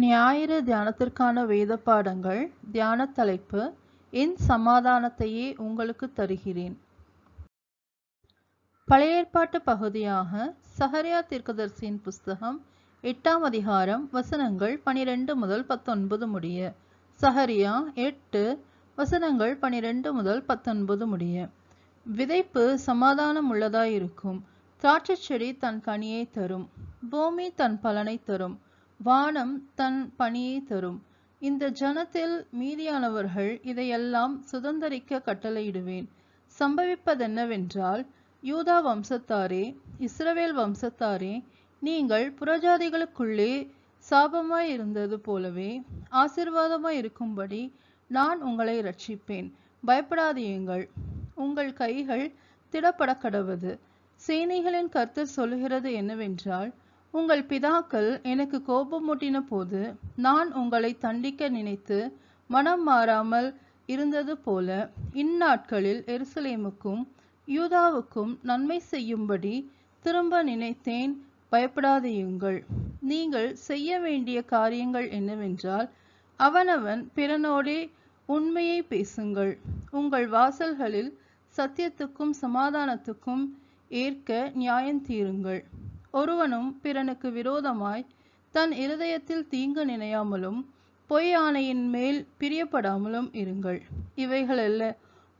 ஞாயிறு தியானத்திற்கான வேத பாடங்கள் தியான தலைப்பு என் சமாதானத்தையே உங்களுக்கு தருகிறேன். பழைய ஏற்பாட்டு பகுதியாக சகரியா தீர்க்கதர்சியின் புஸ்தகம் எட்டாம் அதிகாரம் வசனங்கள் பனிரெண்டு முதல் பத்தொன்பது முடிய. சஹரியா எட்டு வசனங்கள் பனிரெண்டு முதல் பத்தொன்பது முடிய. விதைப்பு சமாதானம் உள்ளதாயிருக்கும். திராட்சை செடி தன் கனியை தரும். பூமி தன் பலனை தரும். வானம் தன் பணியை தரும். இந்த ஜனத்தில் மீதியானவர்கள் இதையெல்லாம் சுதந்தரிக்க கட்டளையிடுவேன். சம்பவிப்பதென்னவென்றால் யூதா வம்சத்தாரே இஸ்ரவேல் வம்சத்தாரே நீங்கள் புறஜாதிகளுக்குள்ளே சாபமாய் இருந்தது போலவே ஆசிர்வாதமாய் இருக்கும்படி நான் உங்களை ரட்சிப்பேன் பயப்படாதியுங்கள் உங்கள் கைகள் திடப்பட கடவது சேனைகளின் கர்த்தர் சொல்லுகிறது என்னவென்றால் உங்கள் பிதாக்கள் எனக்கு கோபமூட்டின போது நான் உங்களை தண்டிக்க நினைத்து மனம் மாறாமல் இருந்தது போல இந்நாட்களில் எருசலேமுக்கும் யூதாவுக்கும் நன்மை செய்யும்படி திரும்ப நினைத்தேன். பயப்படாதையுங்கள். நீங்கள் செய்ய வேண்டிய காரியங்கள் என்னவென்றால் அவனவன் பிறனோடே உண்மையை பேசுங்கள். உங்கள் வாசல்களில் சத்தியத்துக்கும் சமாதானத்துக்கும் ஏற்க நியாயம் தீருங்கள். ஒருவனும் பிறனுக்கு விரோதமாய் தன் இருதயத்தில் தீங்கு நினையாமலும் பொய் ஆணையின் மேல் பிரியப்படாமலும் இருங்கள். இவைகளல்ல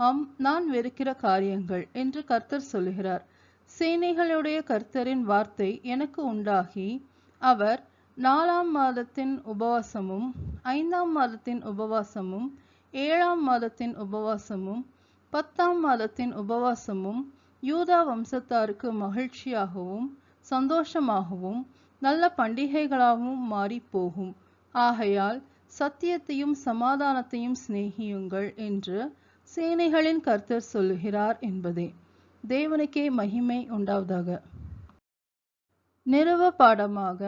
ஆம் நான் வெறுக்கிற காரியங்கள் என்று கர்த்தர் சொல்லுகிறார். சேனைகளுடைய கர்த்தரின் வார்த்தை எனக்கு உண்டாகி அவர் நாலாம் மாதத்தின் உபவாசமும் ஐந்தாம் மாதத்தின் உபவாசமும் ஏழாம் மாதத்தின் உபவாசமும் பத்தாம் மாதத்தின் உபவாசமும் யூதா வம்சத்தாருக்கு மகிழ்ச்சியாகவும் சந்தோஷமாகவும் நல்ல பண்டிகைகளாகவும் மாறி போகும் ஆகையால் சத்தியத்தையும் சமாதானத்தையும் சிநேகியுங்கள் என்று சேனைகளின் கர்த்தர் சொல்லுகிறார் என்பதே. தேவனுக்கே மகிமை உண்டாவதாக. நிறுவ பாடமாக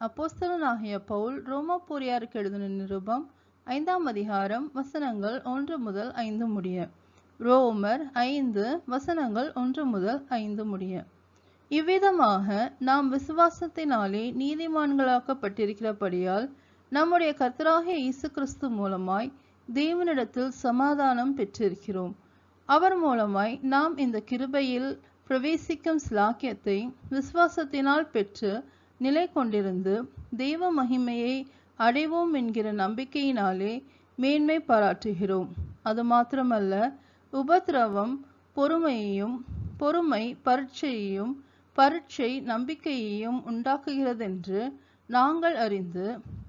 அப்போஸ்தலனாகிய பவுல் ரோமாபூரியாருக்கு எழுதின நிருபம் ஐந்தாம் அதிகாரம் வசனங்கள் ஒன்று முதல் ஐந்து முடிய. ரோமர் ஐந்து வசனங்கள் ஒன்று முதல் ஐந்து முடிய. இவ்விதமாக நாம் விசுவாசத்தினாலே நீதிமான்களாக்கப்பட்டிருக்கிறபடியால் நம்முடைய கர்த்தராகிய இயேசு கிறிஸ்து மூலமாய் தேவனிடத்தில் சமாதானம் பெற்றிருக்கிறோம். அவர் மூலமாய் நாம் இந்த கிருபையில் பிரவேசிக்கும் சிலாக்கியத்தை விசுவாசத்தினால் பெற்று நிலை கொண்டிருந்து தெய்வ மகிமையை அடைவோம் என்கிற நம்பிக்கையினாலே மேன்மை பாராட்டுகிறோம். அது மாத்திரமல்ல உபதிரவம் பொறுமையையும் பொறுமை பரீட்சையையும் பரீட்சை நம்பிக்கையையும் உண்டாக்குகிறதென்று நாங்கள் அறிந்து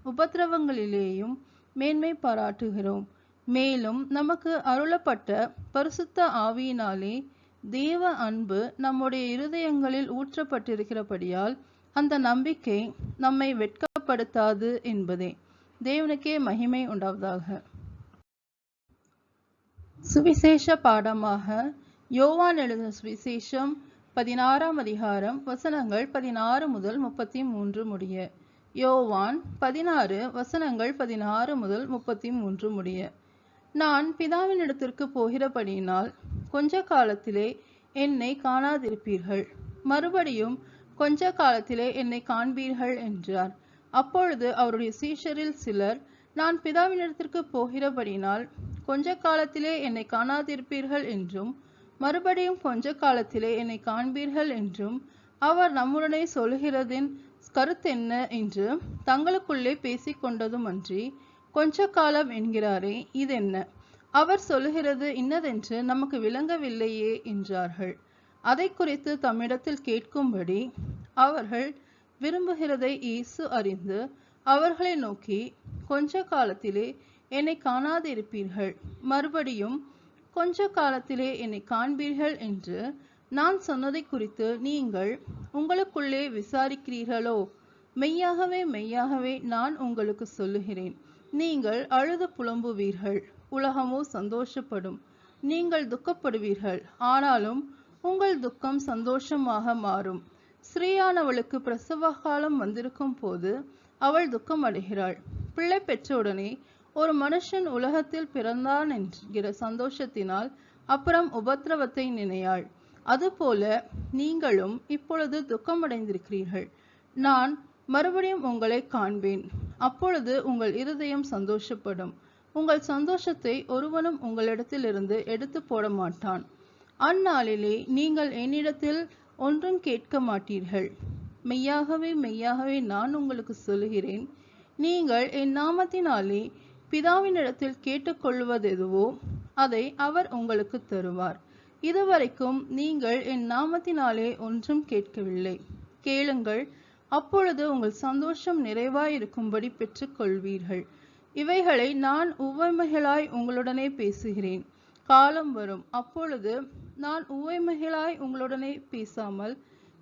உபத்திரவங்களிலேயும் மேன்மை பாராட்டுகிறோம். மேலும் நமக்கு அருளப்பட்ட பரிசுத்த ஆவியினாலே தேவ அன்பு நம்முடைய இருதயங்களில் ஊற்றப்பட்டிருக்கிறபடியால் அந்த நம்பிக்கை நம்மை வெட்கப்படுத்தாது என்பதே. தேவனுக்கே மகிமை உண்டாவதாக. சுவிசேஷ பாடமாக யோவான் எழுத சுவிசேஷம் பதினாறாம் அதிகாரம் வசனங்கள் பதினாறு முதல் முப்பத்தி மூன்று முடிய. யோவான் பதினாறு வசனங்கள் பதினாறு முதல் முப்பத்தி மூன்று முடிய. நான் பிதாவினிடத்திற்கு போகிறபடியினால் கொஞ்ச காலத்திலே என்னை காணாதிருப்பீர்கள். மறுபடியும் கொஞ்ச காலத்திலே என்னை காண்பீர்கள் என்றார். அப்பொழுது அவருடைய சீஷரில் சிலர் நான் பிதாவினிடத்திற்கு போகிறபடினால் கொஞ்ச காலத்திலே என்னை காணாதிருப்பீர்கள் என்றும் மறுபடியும் கொஞ்ச காலத்திலே என்னை காண்பீர்கள் என்றும் அவர் நம்முடனே சொல்கிறதின் கருத்தென்ன என்று தங்களுக்குள்ளே பேசிக்கொண்டதுமன்றி கொஞ்ச காலம் என்கிறாரே இதென்ன? அவர் சொல்லுகிறது இன்னதென்று நமக்கு விளங்கவில்லையே என்றார்கள். அதை குறித்து தம்மிடத்தில் கேட்கும்படி அவர்கள் விரும்புகிறதை இயேசு அறிந்து அவர்களை நோக்கி கொஞ்ச காலத்திலே என்னை காணாதிருப்பீர்கள். மறுபடியும் கொஞ்ச காலத்திலே என்னை காண்பீர்கள் என்று நான் சொன்னதை குறித்து நீங்கள் உங்களுக்குள்ளே விசாரிக்கிறீர்களோ? மெய்யாகவே மெய்யாகவே நான் உங்களுக்கு சொல்லுகிறேன். நீங்கள் அழுது புலம்புவீர்கள். உலகமோ சந்தோஷப்படும். நீங்கள் துக்கப்படுவீர்கள். ஆனாலும் உங்கள் துக்கம் சந்தோஷமாக மாறும். ஸ்ரீயானவளுக்கு பிரசவ காலம் வந்திருக்கும் போது அவள் துக்கம் அடைகிறாள் பிள்ளை பெற்றவுடனே ஒரு மனுஷன் உலகத்தில் பிறந்தான் என்கிற சந்தோஷத்தினால் அப்புறம் உபத்திரவத்தை நினையாள். அதுபோல நீங்களும் இப்பொழுது துக்கமடைந்திருக்கிறீர்கள். நான் மறுபடியும் உங்களை காண்பேன். அப்பொழுது உங்கள் இருதயம் சந்தோஷப்படும். உங்கள் சந்தோஷத்தை ஒருவனும் உங்களிடத்திலிருந்து எடுத்து போட மாட்டான். அந்நாளிலே நீங்கள் என்னிடத்தில் ஒன்றும் கேட்க மாட்டீர்கள். மெய்யாகவே மெய்யாகவே நான் உங்களுக்கு சொல்லுகிறேன். நீங்கள் என் நாமத்தினாலே பிதாவினிடத்தில் கேட்டுக்கொள்வதெதுவோ அதை அவர் உங்களுக்கு தருவார். இதுவரைக்கும் நீங்கள் என் நாமத்தினாலே ஒன்றும் கேட்கவில்லை. கேளுங்கள் அப்பொழுது உங்கள் சந்தோஷம் நிறைவாயிருக்கும்படி பெற்றுக்கொள்வீர்கள். இவைகளை நான் உவமைகளாய் உங்களுடனே பேசுகிறேன். காலம் வரும். அப்பொழுது நான் உவமைகளாய் உங்களுடனே பேசாமல்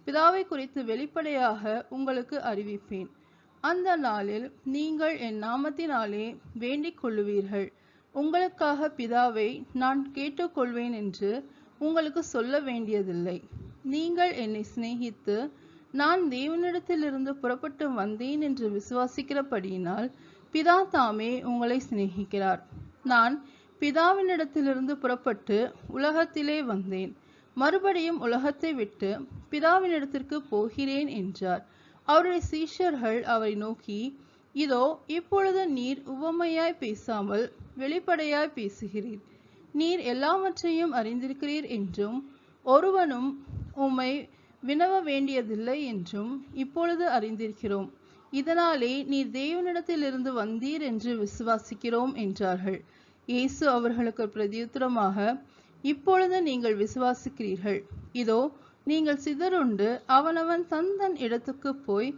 பிதாவை குறித்து வெளிப்படையாக உங்களுக்கு அறிவிப்பேன். அந்த நாளில் நீங்கள் என் நாமத்தினாலே வேண்டிக் கொள்ளுவீர்கள். உங்களுக்காக பிதாவை நான் கேட்டுக்கொள்வேன் என்று உங்களுக்கு சொல்ல வேண்டியதில்லை. நீங்கள் என்னை சிநேகித்து நான் தேவனிடத்திலிருந்து புறப்பட்டு வந்தேன் என்று விசுவாசிக்கிறபடியினால் பிதா தாமே உங்களை சிநேகிக்கிறார். நான் பிதாவினிடத்திலிருந்து புறப்பட்டு உலகத்திலே வந்தேன். மறுபடியும் உலகத்தை விட்டு பிதாவினிடத்திற்கு போகிறேன் என்றார். அவருடைய சீஷர்கள் அவரை நோக்கி இதோ இப்பொழுது நீர் உவமையாய் பேசாமல் வெளிப்படையாய் பேசுகிறீர். நீர் எல்லாவற்றையும் அறிந்திருக்கிறீர் என்றும் ஒருவனும் உம்மை வினவ வேண்டியதில்லை என்றும் இப்பொழுது அறிந்திருக்கிறோம். இதனாலே நீர் தேவனிடத்திலிருந்து வந்தீர் என்று விசுவாசிக்கிறோம் என்றார்கள். இயேசு அவர்களுக்கு பிரதியுத்தரமாக இப்பொழுது நீங்கள் விசுவாசிக்கிறீர்கள். இதோ நீங்கள் சிதறுண்டு அவனவன் தன் தன் இடத்துக்கு போய்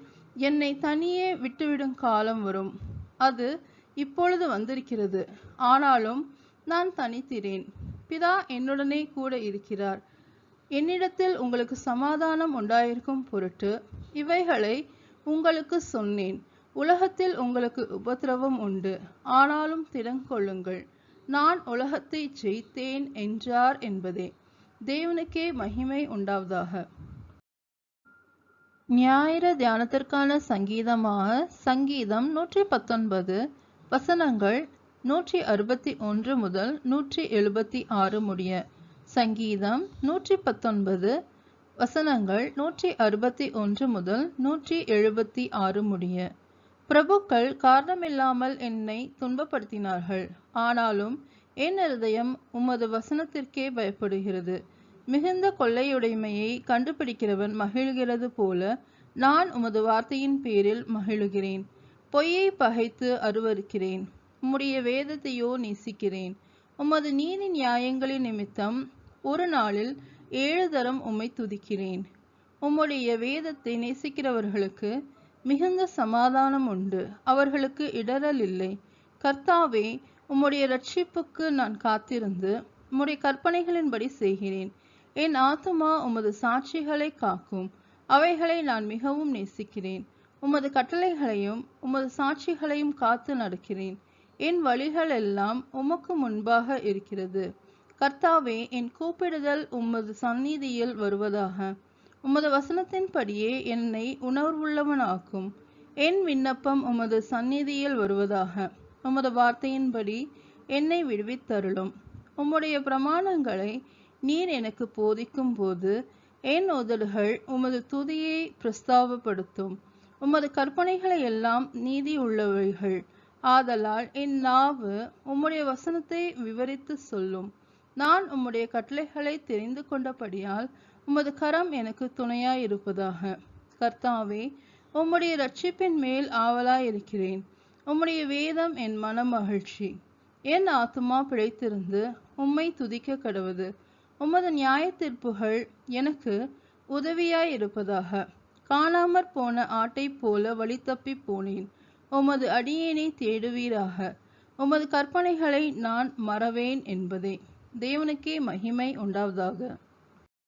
என்னை தனியே விட்டுவிடும் காலம் வரும். அது இப்பொழுது வந்திருக்கிறது. ஆனாலும் நான் தனித்திரேன் பிதா என்னுடனே கூட இருக்கிறார். என்னிடத்தில் உங்களுக்கு சமாதானம் உண்டாயிருக்கும் பொருட்டு இவைகளை உங்களுக்கு சொன்னேன். உலகத்தில் உங்களுக்கு உபத்திரவம் உண்டு. ஆனாலும் திடங்கொள்ளுங்கள் நான் உலகத்தை ஜெயித்தேன் என்றார் என்பதே. தேவனுக்கே மகிமை உண்டாவதாக. ஞாயிறு தியானத்திற்கான சங்கீதமாக சங்கீதம் நூற்றி பத்தொன்பது வசனங்கள் நூற்றி அறுபத்தி ஒன்று முதல் நூற்றி எழுபத்தி ஆறு முடிய. சங்கீதம் நூற்றி பத்தொன்பது வசனங்கள் நூற்றி அறுபத்தி ஒன்று முதல் நூற்றி எழுபத்தி ஆறு முடிய. பிரபுக்கள் காரணமில்லாமல் என்னை துன்பப்படுத்தினார்கள். ஆனாலும் என் இருதயம் உமது வசனத்திற்கே பயப்படுகிறது. மிகுந்த கொள்ளையுடைமையை கண்டுபிடிக்கிறவன் மகிழ்கிறது போல நான் உமது வார்த்தையின் பேரில் மகிழுகிறேன். பொய்யை பகைத்து அருவருக்கிறேன். உம்முடைய வேதத்தையோ நேசிக்கிறேன். உமது நீதி நியாயங்களின் நிமித்தம் ஒரு நாளில் ஏழு தரம் உம்மை துதிக்கிறேன். உம்முடைய வேதத்தை நேசிக்கிறவர்களுக்கு மிகுந்த சமாதானம் உண்டு. அவர்களுக்கு இடரல் இல்லை. கர்த்தாவே உம்முடைய ரட்சிப்புக்கு நான் காத்திருந்து உம்முடைய கற்பனைகளின்படி செய்கிறேன். என் ஆத்துமா உமது சாட்சிகளை காக்கும். அவைகளை நான் மிகவும் நேசிக்கிறேன். உமது கட்டளைகளையும் உமது சாட்சிகளையும் காத்து நடக்கிறேன். என் வழிகள் எல்லாம் உமக்கு முன்பாக இருக்கிறது. கர்த்தாவே என் கூப்பிடுதல் உமது சந்நிதியில் வருவதாக. உமது வசனத்தின்படியே என்னை உணர்வுள்ளவனாக்கும். என் விண்ணப்பம் உமது சந்நிதியில் வருவதாக. உமது வார்த்தையின்படி என்னை விடுவித்தருளும். உம்முடைய பிரமாணங்களை நீர் எனக்கு போதிக்கும் போது என் உதடுகள் உமது துதியை பிரஸ்தாபப்படுத்தும் உமது கற்பனைகளை எல்லாம் நீதி உள்ளவைகள். ஆதலால் என் நாவு உம்முடைய வசனத்தை விவரித்து சொல்லும். நான் உம்முடைய கட்டளைகளை தெரிந்து கொண்டபடியால் உமது கரம் எனக்கு துணையாயிருப்பதாக. கர்த்தாவே உம்முடைய ரட்சிப்பின் மேல் ஆவலாயிருக்கிறேன். உம்முடைய வேதம் என் மன மகிழ்ச்சி. என் ஆத்துமா பிழைத்திருந்து உம்மை துதிக்க கடவுது. உமது நியாய எனக்கு எனக்கு உதவியாயிருப்பதாக. காணாமற் போன ஆட்டைப் போல வழி தப்பி போனேன். உமது அடியேனை தேடுவீராக. உமது கற்பனைகளை நான் மறவேன் என்பதே. தேவனுக்கே மகிமை உண்டாவதாக.